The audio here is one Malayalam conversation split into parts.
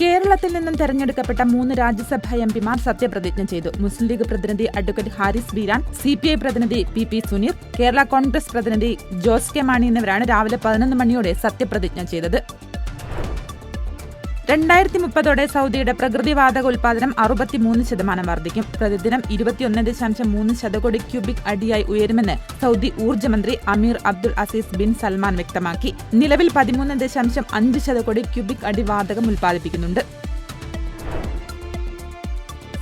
കേരളത്തിൽ നിന്നും തെരഞ്ഞെടുക്കപ്പെട്ട മൂന്ന് രാജ്യസഭാ എംപിമാർ സത്യപ്രതിജ്ഞ ചെയ്തു. മുസ്ലിം ലീഗ് പ്രതിനിധി advocate Haris Beeran C P I പ്രതിനിധി പി പി സുനീർ കേരള കോൺഗ്രസ് പ്രതിനിധി ജോസ് കെ മാണി എന്നിവരാണ് രാവിലെ പതിനൊന്ന് മണിയോടെ സത്യപ്രതിജ്ഞ ചെയ്തത്. രണ്ടായിരത്തി മുപ്പതോടെ സൗദിയുടെ പ്രകൃതിവാതക ഉൽപാദനം അറുപത്തിമൂന്ന് ശതമാനം വർദ്ധിക്കും. പ്രതിദിനം ഇരുപത്തിയൊന്ന് ദശാംശം മൂന്ന് ശതകോടി ക്യൂബിക് അടിയായി ഉയരുമെന്ന് Saudi ഊർജമന്ത്രി Ameer Abdul Aziz bin Salman വ്യക്തമാക്കി. നിലവിൽ പതിമൂന്ന് ദശാംശം അഞ്ച് ശതകോടി ക്യൂബിക് അടി വാതകം ഉൽപ്പാദിപ്പിക്കുന്നുണ്ട്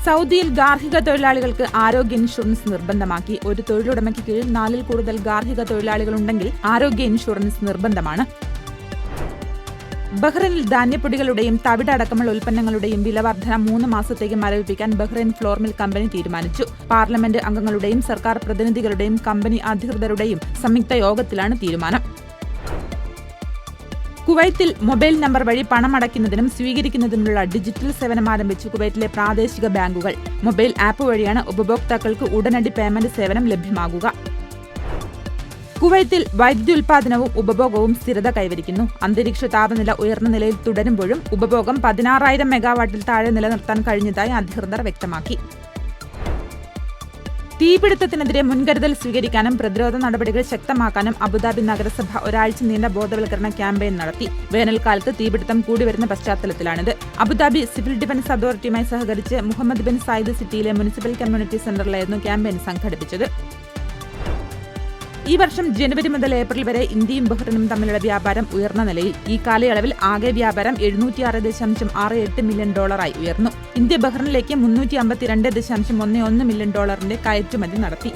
സൗദിയിൽ ഗാർഹിക തൊഴിലാളികൾക്ക് ആരോഗ്യ ഇൻഷുറൻസ് നിർബന്ധമാക്കി. ഒരു തൊഴിലുടമയ്ക്ക് കീഴിൽ നാലിൽ കൂടുതൽ ഗാർഹിക തൊഴിലാളികളുണ്ടെങ്കിൽ ആരോഗ്യ ഇൻഷുറൻസ് നിർബന്ധമാണ്. ബഹ്റൈനിൽ ധാന്യപ്പൊടികളുടെയും തവിട് അടക്കമുള്ള ഉൽപ്പന്നങ്ങളുടെയും വില വർധന മൂന്ന് മാസത്തേക്ക് മരവിപ്പിക്കാൻ ബഹ്റൈൻ ഫ്ലോർ മിൽ കമ്പനി തീരുമാനിച്ചു. പാർലമെന്റ് അംഗങ്ങളുടെയും സർക്കാർ പ്രതിനിധികളുടെയും കമ്പനി അധികൃതരുടെയും സംയുക്ത യോഗത്തിലാണ് തീരുമാനം. കുവൈത്തിൽ മൊബൈൽ നമ്പർ വഴി പണം അടയ്ക്കുന്നതിനും സ്വീകരിക്കുന്നതിനുമുള്ള ഡിജിറ്റൽ സേവനം ആരംഭിച്ചു കുവൈറ്റിലെ പ്രാദേശിക ബാങ്കുകൾ. മൊബൈൽ ആപ്പ് വഴിയാണ് ഉപഭോക്താക്കൾക്ക് ഉടനടി പേയ്മെന്റ് സേവനം ലഭ്യമാകുക. കുവൈത്തിൽ വൈദ്യുതി ഉൽപാദനവും ഉപഭോഗവും സ്ഥിരത കൈവരിക്കുന്നു. അന്തരീക്ഷ താപനില ഉയർന്ന നിലയിൽ തുടരുമ്പോഴും ഉപഭോഗം പതിനാറായിരം മെഗാവാട്ടിൽ താഴെ നിലനിർത്താൻ കഴിഞ്ഞതായി അധികൃതർ വ്യക്തമാക്കി. തീപിടുത്തത്തിനെതിരെ മുൻകരുതൽ സ്വീകരിക്കാനും പ്രതിരോധ നടപടികൾ ശക്തമാക്കാനും അബുദാബി നഗരസഭ ഒരാഴ്ച നീണ്ട ബോധവൽക്കരണ ക്യാമ്പയിൻ നടത്തി. വേനൽക്കാലത്ത് തീപിടുത്തം കൂടിവരുന്ന പശ്ചാത്തലത്തിലാണിത്. അബുദാബി സിവിൽ ഡിഫൻസ് അതോറിറ്റിയുമായി സഹകരിച്ച് മുഹമ്മദ് ബിൻ സായിദ് സിറ്റിയിലെ മുനിസിപ്പൽ കമ്മ്യൂണിറ്റി സെന്ററിലായിരുന്നു ക്യാമ്പയിൻ സംഘടിപ്പിച്ചത്. ഈ വർഷം ജനുവരി മുതൽ ഏപ്രിൽ വരെ ഇന്ത്യയും ബഹ്റിനും തമ്മിലുള്ള വ്യാപാരം ഉയർന്ന നിലയിൽ. ഈ കാലയളവിൽ ആകെ വ്യാപാരം എഴുന്നൂറ്റിയാറ് ദശാംശം ആറ് എട്ട് മില്യൺ ഡോളറായി ഉയർന്നു. ഇന്ത്യ ബഹ്റിനിലേക്ക് മുന്നൂറ്റി അമ്പത്തിരണ്ട് ദശാംശം ഒന്ന് ഒന്ന് മില്യൺ ഡോളറിന്റെ കയറ്റുമതി നടത്തി.